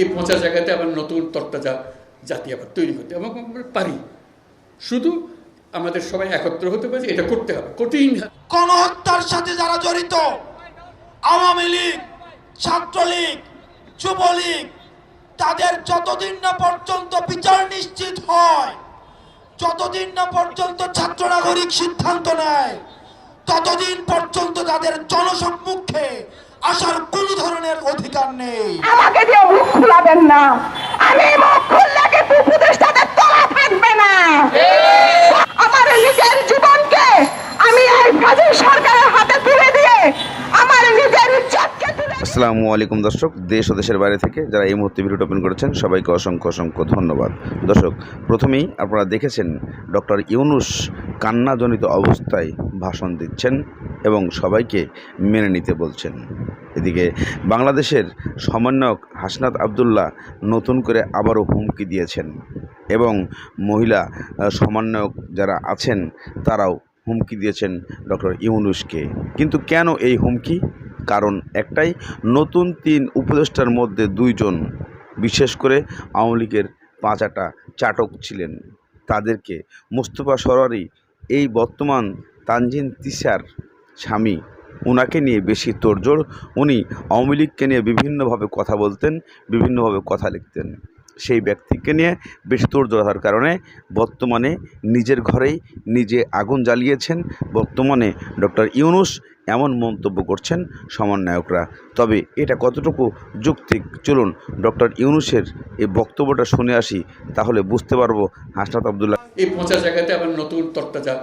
এই পচা জায়গাতে আবার নতুন তরতাজা জাতি আবার তৈরি করতে এবং আমরা পারি। শুধু আমাদের সবাই একত্র হতে পারে এটা করতে হবে। কঠিন। গণহত্যার সাথে যারা জড়িত আওয়ামী লীগ ছাত্রলীগ যুবলীগ তাদের যতদিন না পর্যন্ত বিচার নিশ্চিত হয় যতদিন না পর্যন্ত ছাত্র নাগরিক সিদ্ধান্ত নেয় ততদিন পর্যন্ত তাদের জনসম্মুখে আসার কোন ধরনের অধিকার নেই। খুলাবেন না। আমি মুখ খুললে কিন্তু উপদেষ্টাদের তোলা থাকবে না। আমার নিজের জীবনকে আমি এই কাজী সরকারের হাতে তুলে দিয়ে আমার নিজের ইজ্জতকে তুলে আসসালামু আলাইকুম দর্শক, দেশ ও দেশের বাইরে থেকে যারা এই মুহূর্তে ভিডিওটা ওপেন করেছেন, সবাইকে অসংখ্য অসংখ্য ধন্যবাদ। দর্শক, প্রথমেই আপনারা দেখেছেন ডক্টর ইউনুস কান্নাজনিত অবস্থায় ভাষণ দিচ্ছেন এবং সবাইকে মেনে নিতে বলছেন। এদিকে বাংলাদেশের সমন্বয়ক হাসনাত আবদুল্লাহ নতুন করে আবারও হুমকি দিয়েছেন এবং মহিলা সমন্বয়ক যারা আছেন, তারাও হুমকি দিয়েছেন ডক্টর ইউনুসকে। কিন্তু কেন এই হুমকি? কারণ একটাই, নতুন তিন উপদেষ্টার মধ্যে দুইজন, বিশেষ করে আওয়ামী লীগের পাঁচাটা চাটক ছিলেন। তাদেরকে মুস্তফা সরারি এই বর্তমান তানজিন তিসার স্বামী ওনাকে নিয়ে বেশি তোড়জোড়, উনি আওয়ামী লীগকে নিয়ে বিভিন্নভাবে কথা বলতেন, বিভিন্নভাবে কথা লিখতেন। সেই ব্যক্তিকে নিয়ে বেশি তোড়জোড় হওয়ার কারণে বর্তমানে নিজের ঘরেই নিজে আগুন জ্বালিয়েছেন। বর্তমানে ডক্টর ইউনুস এমন মন্তব্য করছেন সমন্বয়করা। তবে এটা কতটুকু যৌক্তিক চলুন ডক্টর ইউনুসের এই বক্তব্যটা শুনে আসি, তাহলে বুঝতে পারব হাসনাত আবদুল্লাহ। এই পচা জায়গাতে আবার নতুন তরতাজা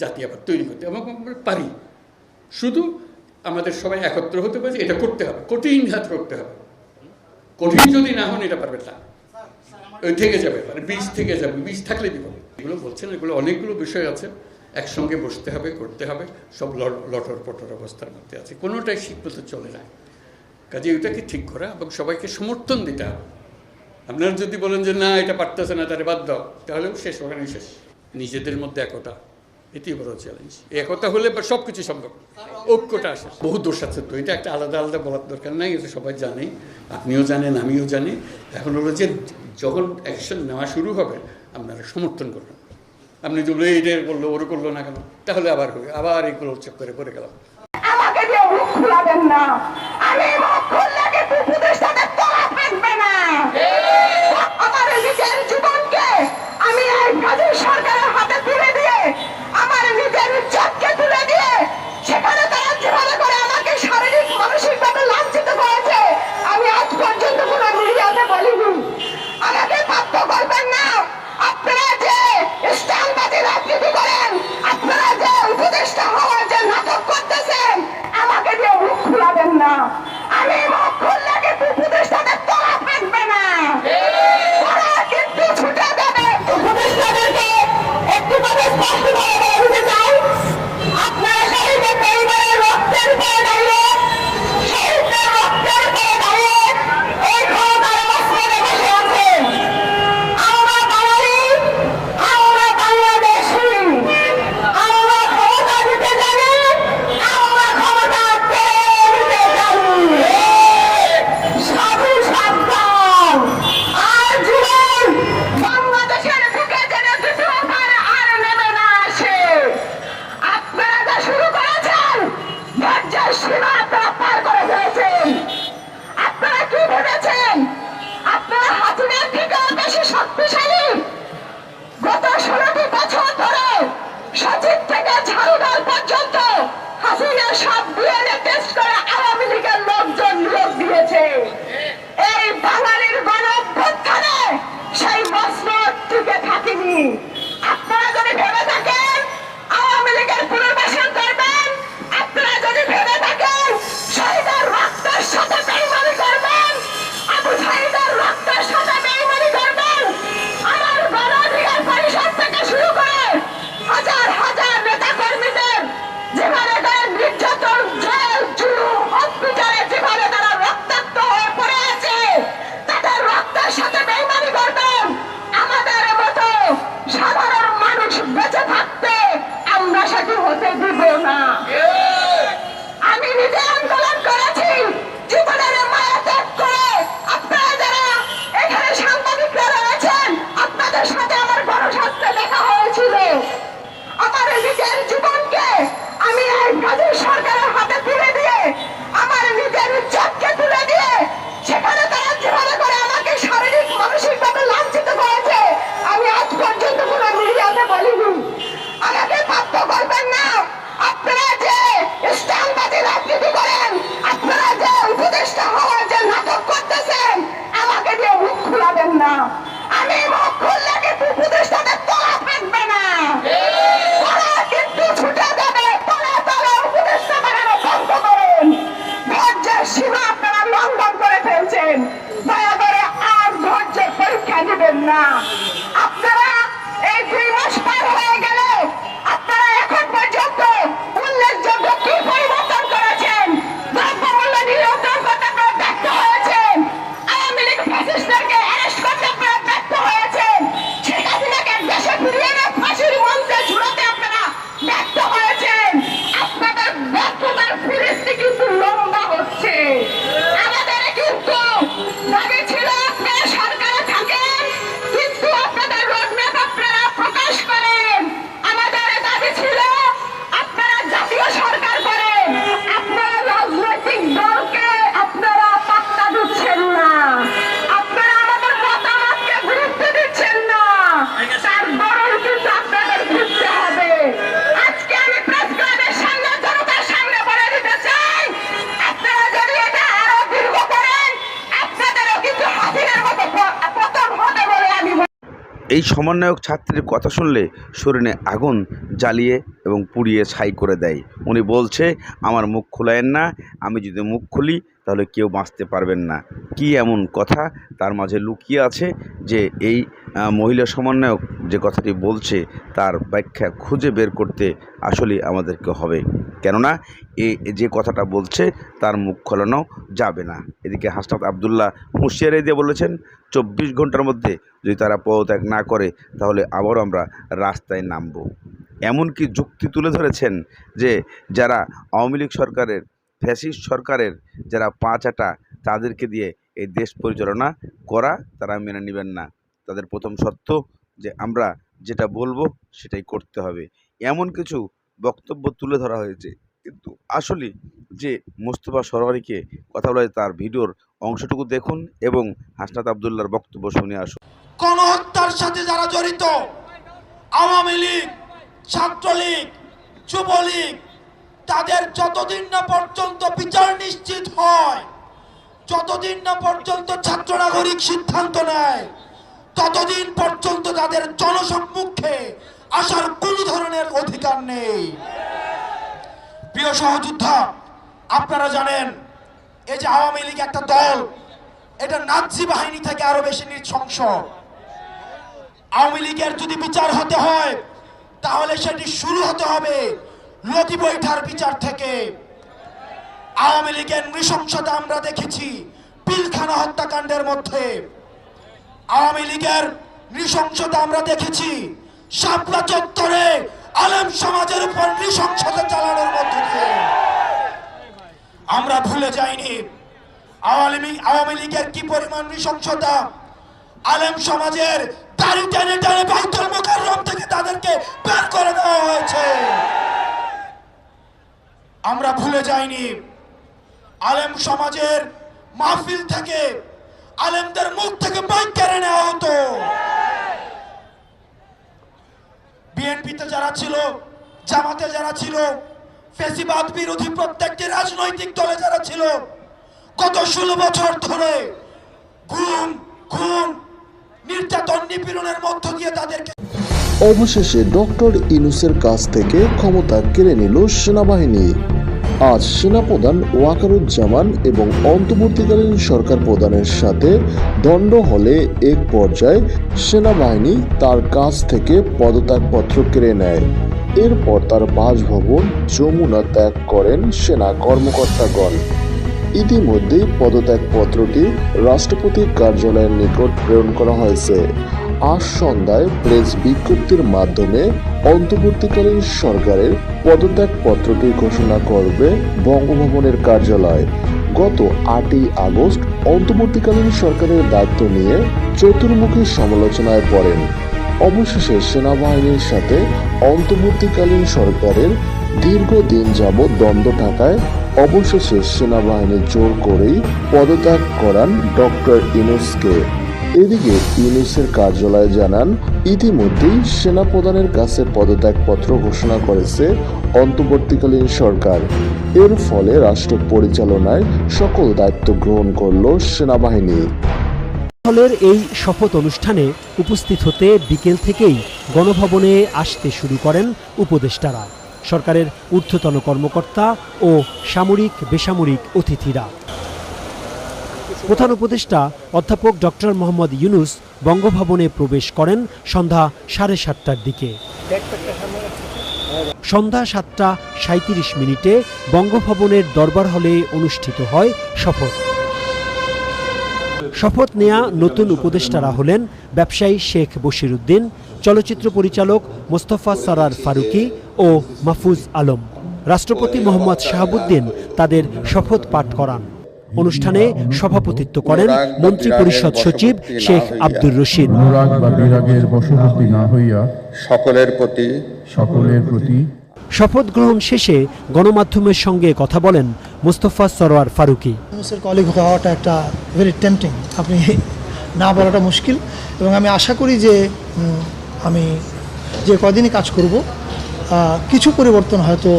জাতি আবার তৈরি করতে এবং পারি। শুধু আমাদের সবাই একত্র হতে পারে এটা করতে হবে। কঠিন ঘাত করতে হবে। কঠিন যদি না হন, এটা পারবে না। থেকে যাবে মানে বীজ থেকে যাবে, বীজ থাকলে বিপদ এগুলো বলছেন, এগুলো অনেকগুলো বিষয় আছে। একসঙ্গে বসতে হবে, করতে হবে, সব লটর পটর অবস্থার মধ্যে আছে। কোনোটাই মতো চলে না। কাজে ওইটাকে ঠিক করা এবং সবাইকে সমর্থন দিতে হবে। আপনারা যদি বলেন যে, না, এটা পারতেছে না, তাহলে বাদ দাও তাহলেও শেষ, ওখানেই শেষ। নিজেদের মধ্যে একতা এটি বড় চ্যালেঞ্জ একতা হলে সব কিছু সম্ভব। ঐক্যটা আসে। বহু দোষ আছে তো, এটা একটা আলাদা আলাদা বলার দরকার নাই, এটা সবাই জানে। আপনিও জানেন, আমিও জানি। এখন হলো যে, যখন অ্যাকশন নেওয়া শুরু হবে, আপনারা সমর্থন করবেন। আপনি যদি এইটা করল ওর করল না কেন? তাহলে আবার হবে আবার এই এইগুলো চক্করে পড়ে গেলাম। আমাকে দিয়ে মুখ খুলাবেন না। আমি মুখ খুললে সরকার উপদেষ্টাদের তোলা থাকবে না। আমার নিজের জীবনকে আমি এই কাজী সরকারের না। এই সমন্বয়ক ছাত্রীর কথা শুনলে শরীরে আগুন জ্বালিয়ে এবং পুড়িয়ে ছাই করে দেয়। উনি বলছে, আমার মুখ খোলায়েন না, আমি যদি মুখ খুলি তাহলে কেউ বাঁচতে পারবেন না। কি এমন কথা? তার মাঝে লুকিয়ে আছে যে এই মহিলা সমন্বয়ক যে কথাটি বলছে, তার ব্যাখ্যা খুঁজে বের করতে আসলে আমাদেরকে হবে। কেননা, এ, যে কথাটা বলছে, তার মুখ খোলানো যাবে না। এদিকে হাসনাত আবদুল্লাহ হুঁশিয়ারি দিয়ে বলেছেন, চব্বিশ ঘণ্টার মধ্যে যদি তারা পদত্যাগ না করে, তাহলে আবারও আমরা রাস্তায় নামব। এমনকি যুক্তি তুলে ধরেছেন যে, যারা আওয়ামী লীগ সরকারের ফ্যাসিস্ট সরকারের যারা পাঁচ আটা তাদেরকে দিয়ে এই দেশ পরিচালনা করা তারা মেনে নেবেন না। তাদের প্রথম সত্য যে আমরা যেটা বলব সেটাই করতে হবে। এমন কিছু বক্তব্য তুলে ধরা হয়েছে। কিন্তু আসলে যে মোস্তফা সরওয়ারিকে কথা বলা তার ভিডিওর অংশটুকু দেখুন এবং হাসনাত আবদুল্লার বক্তব্য শুনে আসুন। গণহত্যার সাথে যারা জড়িত, আওয়ামী লীগ, ছাত্রলীগ, যুবলীগ তাদের যতদিন না পর্যন্ত বিচার নিশ্চিত হয়, যতদিন না পর্যন্ত ছাত্র নাগরিক সিদ্ধান্ত নেয়, ততদিন পর্যন্ত তাদের জনসম্মুখে আসার কোন ধরনের অধিকার নেই। প্রিয় সহযোদ্ধা, আপনারা জানেন, এই যে আওয়ামী লীগ একটা দল, এটা নাৎসি বাহিনী থেকে আরও বেশি নৃশংস। আওয়ামী লীগের যদি বিচার হতে হয়, তাহলে সেটি শুরু হতে হবে লতি বৈঠার বিচার থেকে আওয়ামী লীগের নৃশংসতা আমরা দেখেছি পিলখানা হত্যাকাণ্ডের মধ্যে। আওয়ামী লীগের নৃশংসতা আমরা দেখেছি শাপলা চত্বরে আলেম সমাজের উপর নৃশংসতা চালানোর মধ্য আমরা ভুলে যাইনি আওয়ামী আওয়ামী লীগের কি পরিমাণ নৃশংসতা? আলেম সমাজের দাড়ি টেনে টেনে বাইতুল মুকাররম থেকে তাদেরকে বের করে দেওয়া হয়েছে। আমরা ভুলে যাইনি। আলেম সমাজের মাহফিল থেকে, আলেমদের মুখ থেকে বাইক কেড়ে নেওয়া হতো। বিএনপিতে যারা ছিল, জামাতে যারা ছিল, ফেসিবাদ বিরোধী প্রত্যেকটি রাজনৈতিক দলে যারা ছিল, গত ষোলো বছর ধরে গুম, খুন, নির্যাতন, নিপীড়নের মধ্য দিয়ে তাদেরকে অবশেষে ডক্টর ইনুসের কাছ থেকে ক্ষমতা কেড়ে নিল সেনাবাহিনী। আজ সেনাপ্রধান ওয়াকারুজ্জামান এবং অন্তর্বর্তীকালীন সরকার প্রধানের সাথে দণ্ড হলে এক পর্যায়ে সেনাবাহিনী তার কাছ থেকে পদত্যাগপত্র কেড়ে নেয়। এরপর তার বাসভবন যমুনা ত্যাগ করেন সেনা কর্মকর্তাগণ। ইতিমধ্যেই পদত্যাগপত্রটি রাষ্ট্রপতির কার্যালয়ের নিকট প্রেরণ করা হয়েছে। আজ সন্ধ্যায় প্রেস বিজ্ঞপ্তির মাধ্যমে অন্তর্বর্তীকালীন সরকারের পদত্যাগপত্রটি ঘোষণা করবে বঙ্গভবনের কার্যালয়। গত আটই আগস্ট অন্তর্বর্তীকালীন সরকারের দায়িত্ব নিয়ে চতুর্মুখী সমালোচনায় পড়েন। অবশেষে সেনাবাহিনীর সাথে অন্তর্বর্তীকালীন সরকারের দীর্ঘদিন যাবৎ দ্বন্দ্ব থাকায় অবশেষে সেনাবাহিনী জোর করেই পদত্যাগ করান ডক্টর ইনুসকে। এদিকে ইউনুসের কার্যালয় জানান, ইতিমধ্যেই সেনাপ্রধানের কাছে পদত্যাগপত্র ঘোষণা করেছে অন্তর্বর্তীকালীন সরকার। এর ফলে রাষ্ট্র পরিচালনায় সকল দায়িত্ব গ্রহণ করল সেনাবাহিনী। হলের এই শপথ অনুষ্ঠানে উপস্থিত হতে বিকেল থেকেই গণভবনে আসতে শুরু করেন উপদেষ্টারা। সরকারের ঊর্ধ্বতন কর্মকর্তা ও সামরিক বেসামরিক অতিথিরা। প্রধান উপদেষ্টা অধ্যাপক ডক্টর মোহাম্মদ ইউনুস বঙ্গভবনে প্রবেশ করেন সন্ধ্যা সাড়ে সাতটার দিকে। সন্ধ্যা সাতটা সাঁত্রিশ মিনিটে বঙ্গভবনের দরবার হলে অনুষ্ঠিত হয় শপথ। শপথ নেয়া নতুন উপদেষ্টারা হলেন ব্যবসায়ী শেখ বশিরুদ্দিন চলচ্চিত্র পরিচালক মোস্তফা সরার ফারুকি ও মাহফুজ আলম। রাষ্ট্রপতি মোহাম্মদ শাহাবুদ্দিন তাদের শপথ পাঠ করান। অনুষ্ঠানে সভাপতিত্ব করেন মন্ত্রী পরিষদ সচিব শেখ আব্দুর রশিদ। অনুরাগ বা বিরাগের বশবর্তী না হইয়া সকলের প্রতি সকলের প্রতি শপথ গ্রহণ শেষে গণমাধ্যমের সঙ্গে কথা বলেন মোস্তফা সরোয়ার ফারুকি। কলিগ হওয়াটা একটা ভেরি টেম্পটিং আপনি না বলাটা মুশকিল। এবং আমি আশা করি যে আমি যে কদিনই কাজ করব কিছু পরিবর্তন হয়তো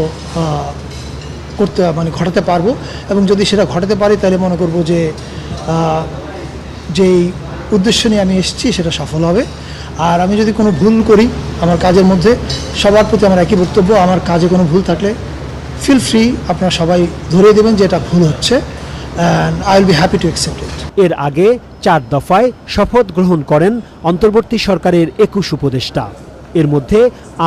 করতে মানে ঘটাতে পারব এবং যদি সেটা ঘটাতে পারি তাহলে মনে করব যে যেই উদ্দেশ্য নিয়ে আমি এসেছি সেটা সফল হবে। আর আমি যদি কোনো ভুল করি আমার কাজের মধ্যে, সবার প্রতি আমার একই বক্তব্য, আমার কাজে কোনো ভুল থাকলে ফিল ফ্রি আপনারা সবাই ধরিয়ে দেবেন যে এটা ভুল হচ্ছে and I will be happy to accept it এর আগে চার দফায় শপথ গ্রহণ করেন অন্তর্বর্তী সরকারের একুশ উপদেষ্টা। এর মধ্যে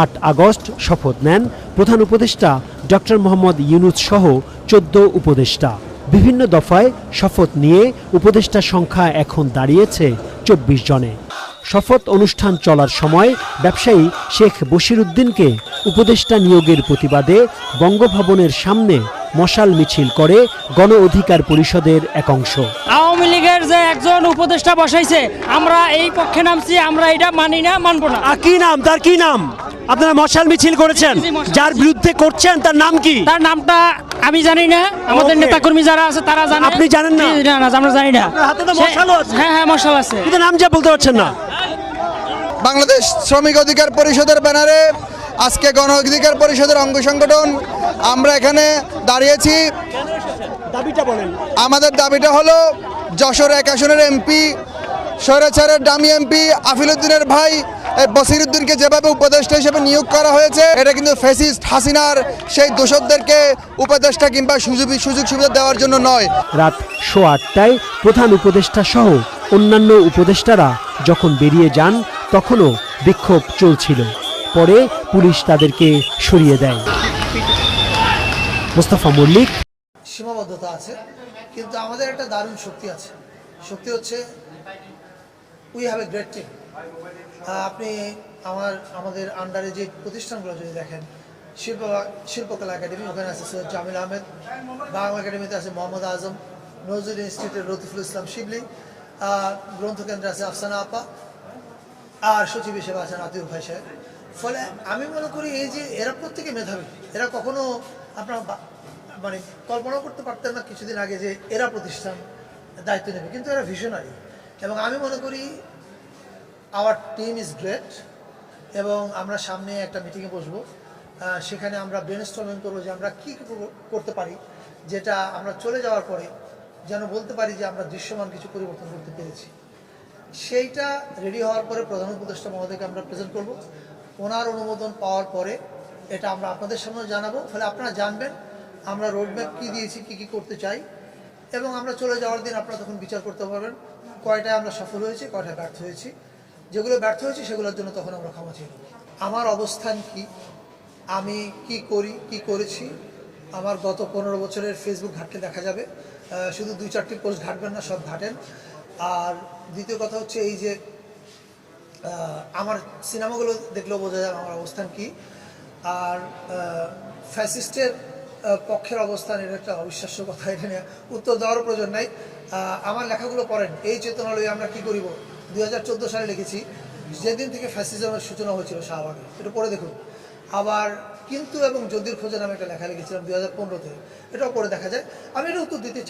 আট আগস্ট শপথ নেন প্রধান উপদেষ্টা ডক্টর মোহাম্মদ ইউনুস সহ চোদ্দ উপদেষ্টা। বিভিন্ন দফায় শপথ নিয়ে উপদেষ্টা সংখ্যা এখন দাঁড়িয়েছে চব্বিশ জনে। শপথ অনুষ্ঠান চলার সময় ব্যবসায়ী শেখ বশিরুদ্দিনকে উপদেষ্টা নিয়োগের প্রতিবাদে বঙ্গভবনের সামনে মশাল মিছিল করে গণ অধিকার পরিষদের একাংশ আওয়ামী লীগের যে একজন উপদেষ্টা বসাইছে আমরা এই পক্ষে নামছি আমরা এটা মানি না মানবো না। আর কি নাম? তার কি নাম? আপনারা মশাল মিছিল করেছেন। যার বিরুদ্ধে করছেন তার নাম কি? তার নামটা আমি জানি না। আমাদের. নেতাকর্মী যারা আছে তারা জানে। আপনি জানেন না? আমরা জানি না। হাতে তো মশালও আছে। হ্যাঁ হ্যাঁ মশাল আছে। কিন্তু নাম যা বলতে পারছেন না। বাংলাদেশ শ্রমিক অধিকার পরিষদের ব্যানারে আজকে গণ অধিকার পরিষদের অঙ্গ সংগঠন। আমরা এখানে দাঁড়িয়েছি। দাবিটা বলেন। আমাদের দাবিটা হলো যশোর এক আসনের এমপি স্বৈরাচারের ডামি এমপি আফিলুদ্দিনের ভাই বসিরুদ্দিনকে যেভাবে উপদেষ্টা হিসেবে নিয়োগ করা হয়েছে এটা কিন্তু ফেসিস্ট হাসিনার সেই দোষকদেরকে উপদেষ্টা কিংবা সুযোগ সুযোগ সুবিধা দেওয়ার জন্য নয়। রাত শো আটটায় প্রধান উপদেষ্টা সহ অন্যান্য উপদেষ্টারা যখন বেরিয়ে যান তখনও বিক্ষোভ চলছিল। পরে পুলিশ তাদেরকে সরিয়ে দেয়। মোস্তফা মল্লিক। সীমাবদ্ধতা আছে, কিন্তু আমাদের একটা দারুণ শক্তি আছে। শক্তি হচ্ছে we have a great team আপনি আমার, আমাদের আন্ডারে যে প্রতিষ্ঠানগুলো যদি দেখেন, শিল্প, শিল্পকলা একাডেমি, ওখানে আছে সৈয়দ জামিল আহমেদ, বাংলা একাডেমিতে আছে মোহাম্মদ আজম, নজরুল ইনস্টিটিউটের রতিফুল ইসলাম শিবলি গ্রন্থকেন্দ্রে আছে আফসানা আপা আর সচিব হিসেবে আছেন আতিউর ভাই সাহেব। ফলে আমি মনে করি এই যে এরা প্রত্যেকে মেধাবী। এরা কখনো আপনার মানে কল্পনা করতে পারতেন না কিছুদিন আগে যে এরা প্রতিষ্ঠান দায়িত্ব নেবে। কিন্তু এরা ভিশনারি এবং আমি মনে করি আওয়ার টিম ইজ গ্রেট এবং আমরা সামনে একটা মিটিংয়ে বসবো। সেখানে আমরা ব্রেন স্টর্মিং করব যে আমরা কী করতে পারি, যেটা আমরা চলে যাওয়ার পরে যেন বলতে পারি যে আমরা দৃশ্যমান কিছু পরিবর্তন করতে পেরেছি। সেইটা রেডি হওয়ার পরে প্রধান উপদেষ্টা মহোদয়কে আমরা প্রেজেন্ট করব। ওনার অনুমোদন পাওয়ার পরে এটা আমরা আপনাদের সামনে জানাব। ফলে আপনারা জানবেন আমরা রোডম্যাপ কী দিয়েছি, কী কী করতে চাই। এবং আমরা চলে যাওয়ার দিন আপনারা তখন বিচার করতে পারবেন কয়টায় আমরা সফল হয়েছি, কয়টায় ব্যর্থ হয়েছি। যেগুলো ব্যর্থ হয়েছি সেগুলোর জন্য তখন আমরা ক্ষমা চেয়ে আমার অবস্থান কি? আমি কি করি, কি করেছি? আমার গত পনেরো বছরের ফেসবুক ঘাটতে দেখা যাবে। শুধু দুই চারটি পোস্ট ঘাটবেন না, সব ঘাটেন। আর দ্বিতীয় কথা হচ্ছে এই যে আমার সিনেমাগুলো দেখলেও বোঝা যাবে আমার অবস্থান কি। আর ফ্যাসিস্টের পক্ষের অবস্থান এটা একটা অবিশ্বাস্য কথা, এটা নিয়ে উত্তর দেওয়ারও প্রয়োজন নাই। আমার লেখাগুলো পড়েন, এই চেতনা লই আমরা কি করিব? দুই হাজার চোদ্দ সালে লিখেছি, যেদিন থেকে ফ্যাসিজমের সূচনা হয়েছিল শাহবাগে, এটা পড়ে দেখুন। আবার কিন্তু এবং যদির খোঁজে নামে একটা লেখা লিখেছিলাম দুই হাজার পনেরোতে, এটাও পড়ে দেখা যায়। আমি এটা উত্তর দিতে